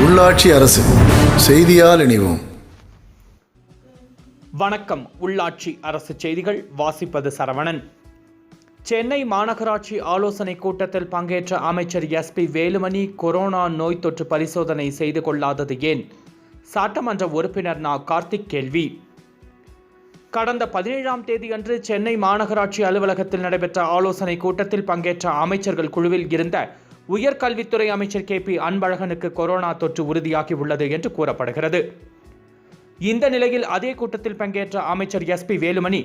உள்ளாட்சி அரசு செய்தியால் இணைவோம். வணக்கம். உள்ளாட்சி அரசு செய்திகள் வாசிப்பது சரவணன். சென்னை மாநகராட்சி ஆலோசனை கூட்டத்தில் பங்கேற்ற அமைச்சர் எஸ்பி வேலுமணி கொரோனா நோய் தொற்று பரிசோதனை செய்து கொள்ளாதது ஏன்? சட்டமன்ற உறுப்பினர் நா. கார்த்திக் கேள்வி. கடந்த பதினேழாம் தேதியன்று சென்னை மாநகராட்சி அலுவலகத்தில் நடைபெற்ற ஆலோசனை கூட்டத்தில் பங்கேற்ற அமைச்சர்கள் குழுவில் இருந்த உயர்கல்வித்துறை அமைச்சர் கே பி அன்பழகனுக்கு கொரோனா தொற்று உறுதியாகி உள்ளது என்று கூறப்படுகிறது. இந்த நிலையில் அதே கூட்டத்தில் பங்கேற்ற அமைச்சர் எஸ் பி வேலுமணி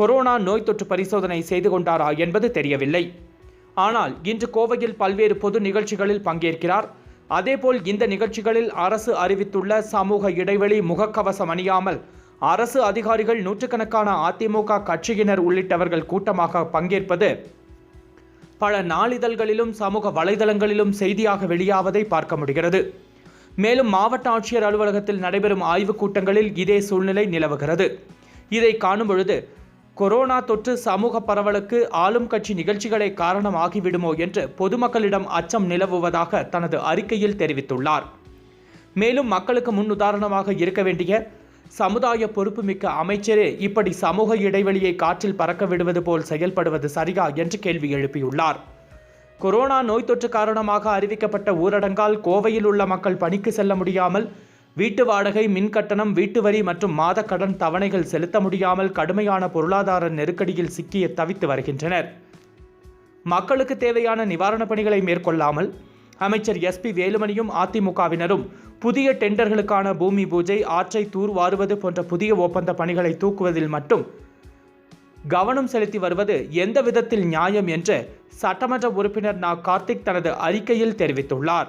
கொரோனா நோய் தொற்று பரிசோதனை செய்து கொண்டாரா என்பது தெரியவில்லை. ஆனால் இன்று கோவையில் பல்வேறு பொது நிகழ்ச்சிகளில் பங்கேற்கிறார். அதேபோல் இந்த நிகழ்ச்சிகளில் அரசு அறிவித்துள்ள சமூக இடைவெளி முகக்கவசம் அணியாமல் அரசு அதிகாரிகள் நூற்றுக்கணக்கான அதிமுக கட்சியினர் உள்ளிட்டவர்கள் கூட்டமாக பங்கேற்பது பல நாளிதழ்களிலும் சமூக வலைதளங்களிலும் செய்தியாக வெளியாவதை பார்க்க முடிகிறது. மேலும் மாவட்ட ஆட்சியர் அலுவலகத்தில் நடைபெறும் ஆய்வுக் கூட்டங்களில் இதே சூழ்நிலை நிலவுகிறது. இதை காணும் பொழுது கொரோனா தொற்று சமூக பரவலுக்கு ஆளும் கட்சி நிகழ்ச்சிகளே காரணமாகிவிடுமோ என்று பொதுமக்களிடம் அச்சம் நிலவுவதாக தனது அறிக்கையில் தெரிவித்துள்ளார். மேலும் மக்களுக்கு முன் உதாரணமாக இருக்க வேண்டிய சமுதாய பொறுப்புமிக்க அமைச்சரே இப்படி சமூக இடைவெளியை காற்றில் பறக்க விடுவது போல் செயல்படுவது சரியா என்று கேள்வி எழுப்பியுள்ளார். கொரோனா நோய் தொற்று காரணமாக அறிவிக்கப்பட்ட ஊரடங்கால் கோவையில் உள்ள மக்கள் பணிக்கு செல்ல முடியாமல் வீட்டு வாடகை மின் கட்டணம் வீட்டு வரி மற்றும் மாத கடன் தவணைகள் செலுத்த முடியாமல் கடுமையான பொருளாதார நெருக்கடியில் சிக்கிய தவித்து வருகின்றனர். மக்களுக்கு தேவையான நிவாரணப் பணிகளை மேற்கொள்ளாமல் அமைச்சர் எஸ்பி வேலுமணியும் அதிமுகவினரும் புதிய டெண்டர்களுக்கான பூமி பூஜை ஆற்றை தூர்வாருவது போன்ற புதிய ஒப்பந்த பணிகளை தூக்குவதில் மட்டும் கவனம் செலுத்தி வருவது எந்த விதத்தில் நியாயம் என்று சட்டமன்ற உறுப்பினர் நா. கார்த்திக் தனது அறிக்கையில் தெரிவித்துள்ளார்.